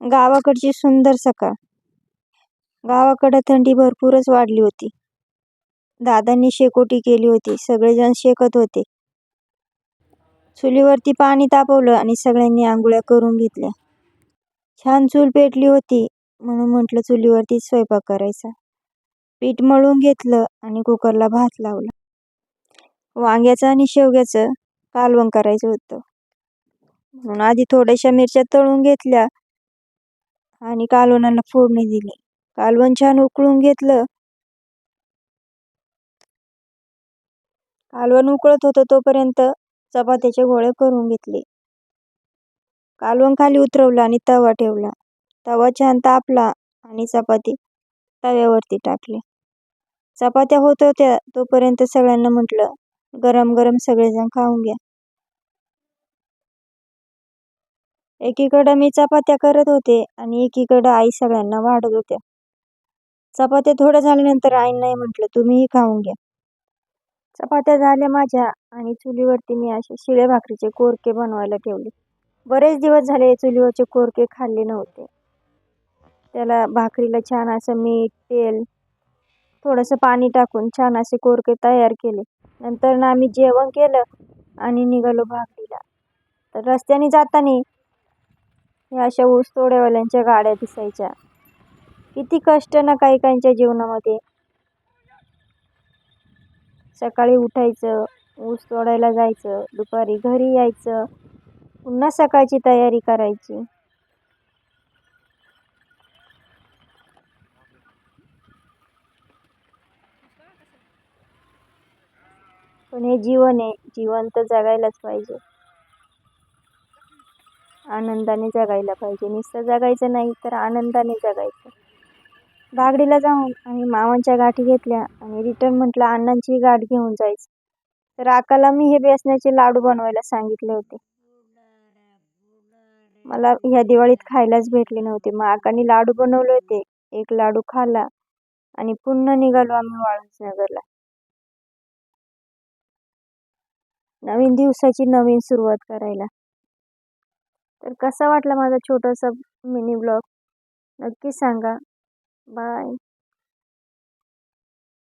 गावाकडची सुंदर सकाळ. गावाकडं थंडी भरपूरच वाढली होती. दादांनी शेकोटी केली होती. सगळेजण शेकत होते. चुलीवरती पाणी तापवलं आणि सगळ्यांनी आंघोळ्या करून घेतल्या. छान चूल पेटली होती म्हणून म्हटलं चुलीवरती स्वयंपाक करायचा. पीठ मळून घेतलं आणि कुकरला भात लावला. वांग्याचं आणि शेवग्याचं कालवण करायचं होतं. म्हणून आधी थोड्याशा मिरच्या तळून घेतल्या. आणि कालवणाला फोडणी दिली. कालवण छान उकळून घेतलं. कालवण उकळत होतं तोपर्यंत चपात्याचे गोळे करून घेतले. कालवण खाली उतरवलं आणि तवा ठेवला. तवा छान तापला आणि चपाती तव्यावरती टाकली. चपात्या होत होत्या तोपर्यंत सगळ्यांना म्हटलं गरम गरम सगळेजण खाऊन घ्या. एकीकडं मी चपात्या करत होते आणि एकीकडं आई सगळ्यांना वाढत होत्या. चपात्या थोड्या झाल्यानंतर आईंनाही म्हटलं तुम्हीही खाऊन घ्या. चपात्या झाल्या माझ्या आणि चुलीवरती मी असे शिळे भाकरीचे कोरके बनवायला ठेवले. बरेच दिवस झाले चुलीवरचे कोरके खाल्ले नव्हते. त्याला भाकरीला छान असं मीठ तेल थोडंसं पाणी टाकून छान असे कोरके तयार केले. नंतर ना आम्ही जेवण केलं आणि निघालो भाकरीला. तर रस्त्याने जाताना ह्या अशा ऊस तोड्यावाल्यांच्या गाड्या दिसायच्या. किती कष्ट ना काही काहींच्या जीवनामध्ये. सकाळी उठायचं ऊस तोडायला जायचं दुपारी घरी यायचं पुन्हा सकाळची तयारी करायची. पण हे जीवन आहे जिवंत जगायलाच पाहिजे. आनंदाने जगायला पाहिजे. नुसतं जगायचं नाही तर आनंदाने जगायचं. बागडीला जाऊन आणि मामांच्या गाठी घेतल्या आणि रिटर्न म्हटलं अण्णांची गाठ घेऊन जायचं. तर आकाला मी हे बेसण्याचे लाडू बनवायला सांगितले होते. मला ह्या दिवाळीत खायलाच भेटले नव्हते. मग आकाने लाडू बनवले होते. एक लाडू खाल्ला आणि पुन्हा निघालो आम्ही वाळूंजनगरला. नवीन दिवसाची नवीन सुरुवात करायला. तर कसा वाटला माझा छोटासा मिनी ब्लॉग नक्की सांगा. बाय